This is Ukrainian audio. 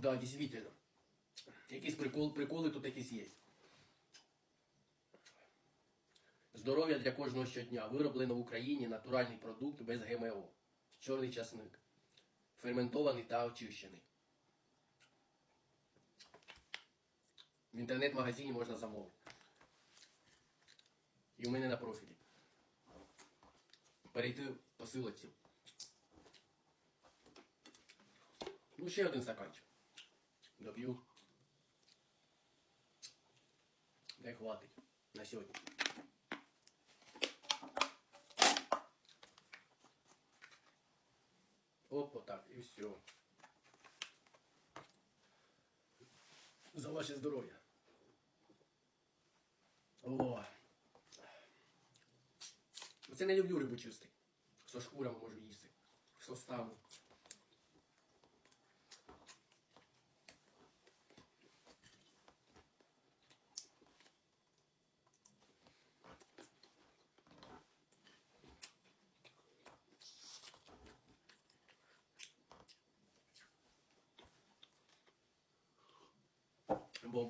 Да, дійсно. Якісь прикол, приколи тут якісь є. Здоров'я для кожного щодня. Вироблено в Україні натуральний продукт без ГМО. Чорний часник. Ферментований та очищений. В інтернет-магазині можна замовити. І у мене на профілі. Перейти по силоці. Ну, ще один стаканчик. Доп'ю. Дай хватить на сьогодні. Оп, отак, і все. За ваше здоров'я. О. Це не люблю рибу чистий. Со шкурами можу їсти. З and we'll